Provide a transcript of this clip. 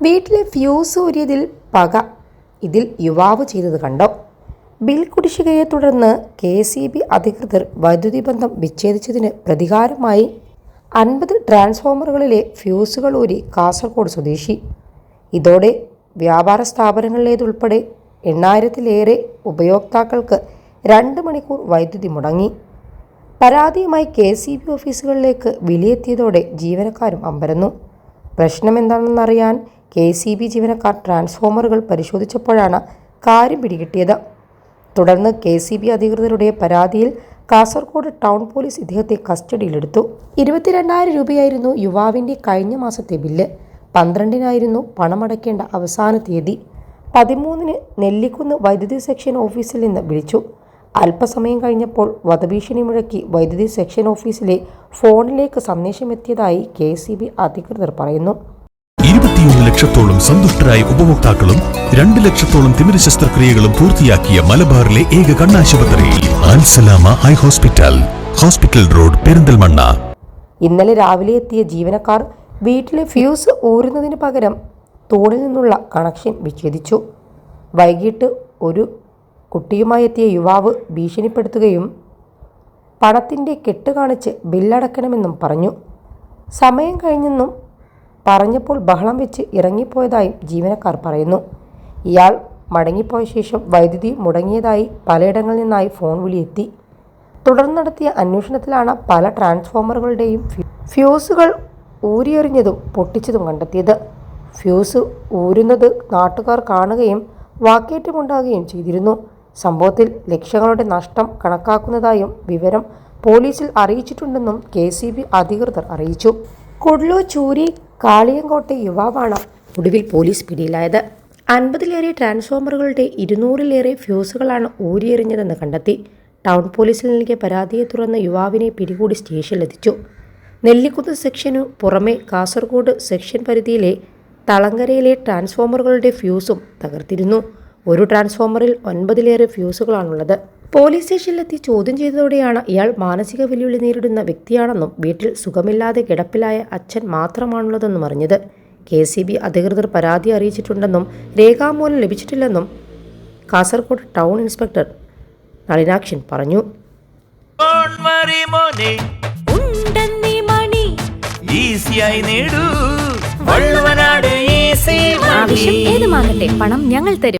വീട്ടിലെ ഫ്യൂസ് ഊരിയതിൽ പക ഇതിൽ യുവാവ് ചെയ്തത് കണ്ടോ? ബിൽ കുടിശ്ശികയെ തുടർന്ന് കെ സി ബി അധികൃതർ വൈദ്യുതി ബന്ധം വിച്ഛേദിച്ചതിന് പ്രതികാരമായി അൻപത് ട്രാൻസ്ഫോമറുകളിലെ ഫ്യൂസുകൾ ഊരി കാസർഗോഡ് സ്വദേശി. ഇതോടെ വ്യാപാര സ്ഥാപനങ്ങളിലേതുൾപ്പെടെ എണ്ണായിരത്തിലേറെ ഉപയോക്താക്കൾക്ക് രണ്ട് മണിക്കൂർ വൈദ്യുതി മുടങ്ങി. പരാതിയുമായി കെ സി ബി ഓഫീസുകളിലേക്ക് വിലയെത്തിയതോടെ ജീവനക്കാരും അമ്പരന്നു. പ്രശ്നം എന്താണെന്നറിയാൻ കെ സി ബി ജീവനക്കാർ ട്രാൻസ്ഫോമറുകൾ പരിശോധിച്ചപ്പോഴാണ് കാര്യം പിടികിട്ടിയത്. തുടർന്ന് കെ സി ബി അധികൃതരുടെ പരാതിയിൽ കാസർഗോഡ് ടൗൺ പോലീസ് ഇദ്ദേഹത്തെ കസ്റ്റഡിയിലെടുത്തു. ഇരുപത്തിരണ്ടായിരം രൂപയായിരുന്നു യുവാവിന്റെ കഴിഞ്ഞ മാസത്തെ ബില്ല്. പന്ത്രണ്ടിനായിരുന്നു പണമടയ്ക്കേണ്ട അവസാന തീയതി. പതിമൂന്നിന് നെല്ലിക്കുന്ന് വൈദ്യുതി സെക്ഷൻ ഓഫീസിൽ നിന്ന് വിളിച്ചു. അല്പസമയം കഴിഞ്ഞപ്പോൾ വധഭീഷണി മുഴക്കി വൈദ്യുതി സെക്ഷൻ ഓഫീസിലെ ഫോണിലേക്ക് സന്ദേശമെത്തിയതായി കെ സി ബി അധികൃതർ പറയുന്നു. ഇരുപത്തിയൊന്ന് ലക്ഷത്തോളം സന്തുഷ്ടരായ ഉപഭോക്താക്കളും രണ്ട് ലക്ഷത്തോളം തിമിര ശസ്ത്രക്രിയകളും പൂർത്തിയാക്കിയ മലബാറിലെ ഏക കണ്ണാശുപത്രി. Alsalama eye hospital. Hospital road Perinthalmanna. ഇന്നലെ രാവിലെ എത്തിയ ജീവനക്കാർ വീട്ടിലെ ഫ്യൂസ് ഊരുന്നതിന് പകരം തോണിൽ നിന്നുള്ള കണക്ഷൻ വിച്ഛേദിച്ചു. വൈകിട്ട് ഒരു കുട്ടിയുമായി എത്തിയ യുവാവ് ഭീഷണിപ്പെടുത്തുകയും പണത്തിന്റെ കെട്ട് കാണിച്ച് ബില്ലടക്കണമെന്നും പറഞ്ഞു. സമയം കഴിഞ്ഞെന്നും പറഞ്ഞപ്പോൾ ബഹളം വെച്ച് ഇറങ്ങിപ്പോയതായും ജീവനക്കാർ പറയുന്നു. ഇയാൾ മടങ്ങിപ്പോയ ശേഷം വൈദ്യുതി മുടങ്ങിയതായി പലയിടങ്ങളിൽ നിന്നായി ഫോൺ വിളിയെത്തി. തുടർന്ന് നടത്തിയ അന്വേഷണത്തിലാണ് പല ട്രാൻസ്ഫോമറുകളുടെയും ഫ്യൂസുകൾ ഊരിയെറിഞ്ഞതും പൊട്ടിച്ചതും കണ്ടെത്തിയത്. ഫ്യൂസ് ഊരുന്നത് നാട്ടുകാർ കാണുകയും വാക്കേറ്റമുണ്ടാകുകയും ചെയ്തിരുന്നു. സംഭവത്തിൽ ലക്ഷങ്ങളുടെ നഷ്ടം കണക്കാക്കുന്നതായും വിവരം പോലീസിൽ അറിയിച്ചിട്ടുണ്ടെന്നും കെ അധികൃതർ അറിയിച്ചു. കുഡ്ലു ചൂരി കാളിയങ്കോട്ടെ യുവാവാണ് ഒടുവിൽ പോലീസ് പിടിയിലായത്. അൻപതിലേറെ ട്രാൻസ്ഫോമറുകളുടെ ഇരുന്നൂറിലേറെ ഫ്യൂസുകളാണ് ഊരിയെറിഞ്ഞതെന്ന് കണ്ടെത്തി. ടൗൺ പോലീസിൽ നൽകിയ പരാതിയെ തുടർന്ന് യുവാവിനെ പിടികൂടി സ്റ്റേഷനിലെത്തിച്ചു നെല്ലിക്കുന്ന് സെക്ഷനു പുറമെ കാസർഗോഡ് സെക്ഷൻ പരിധിയിലെ തളങ്കരയിലെ ട്രാൻസ്ഫോമറുകളുടെ ഫ്യൂസും തകർത്തിരുന്നു. ഒരു ട്രാൻസ്ഫോമറിൽ ഒൻപതിലേറെ ഫ്യൂസുകളാണുള്ളത്. പോലീസ് സ്റ്റേഷനിലെത്തി ചോദ്യം ചെയ്തതോടെയാണ് ഇയാൾ മാനസിക വെല്ലുവിളി നേരിടുന്ന വ്യക്തിയാണെന്നും വീട്ടിൽ സുഖമില്ലാതെ കിടപ്പിലായ അച്ഛൻ മാത്രമാണുള്ളതെന്നും അറിഞ്ഞത്. കെ സി ബി അധികൃതർ പരാതി അറിയിച്ചിട്ടുണ്ടെന്നും രേഖാമൂലം ലഭിച്ചിട്ടില്ലെന്നും കാസർഗോഡ് ടൗൺ ഇൻസ്പെക്ടർ നളിനാക്ഷൻ പറഞ്ഞു. ഏതുമാകട്ടെ പണം ഞങ്ങൾ തരും.